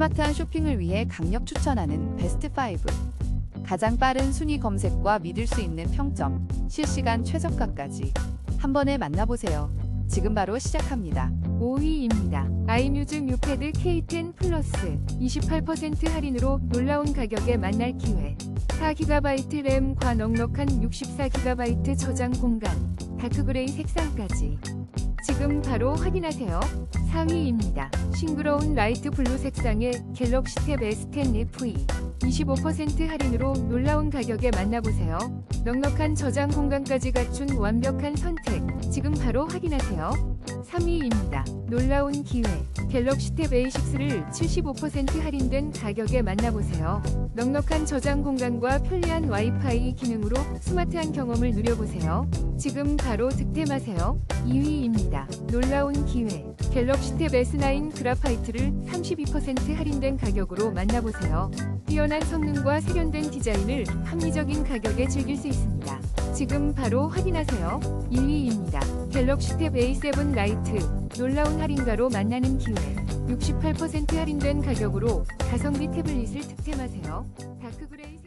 스마트한 쇼핑을 위해 강력 추천하는 베스트 5. 가장 빠른 순위 검색과 믿을 수 있는 평점, 실시간 최저가까지 한 번에 만나보세요. 지금 바로 시작합니다. 5위입니다. 아이뮤즈 뮤패드 K10 플러스 28% 할인으로 놀라운 가격에 만날 기회. 4GB 램과 넉넉한 64GB 저장 공간, 다크그레이 색상까지. 지금 바로 확인하세요. 4위입니다. 싱그러운 라이트 블루 색상의 갤럭시 탭 S10 FE 25% 할인으로 놀라운 가격에 만나보세요. 넉넉한 저장 공간까지 갖춘 완벽한 선택. 지금 바로 확인하세요. 3위입니다. 놀라운 기회. 갤럭시 탭 A6를 75% 할인된 가격에 만나보세요. 넉넉한 저장 공간과 편리한 와이파이 기능으로 스마트한 경험을 누려보세요. 지금 바로 득템하세요. 2위입니다. 놀라운 기회. 갤럭시 탭 S9 그라파이트를 32% 할인된 가격으로 만나보세요. 뛰어난 성능과 세련된 디자인을 합리적인 가격에 즐길 수 있습니다. 지금 바로 확인하세요. 1위입니다. 갤럭시 탭 A7 라이트 놀라운 할인가로 만나는 기회 68% 할인된 가격으로 가성비 태블릿을 득템하세요. 다크그레이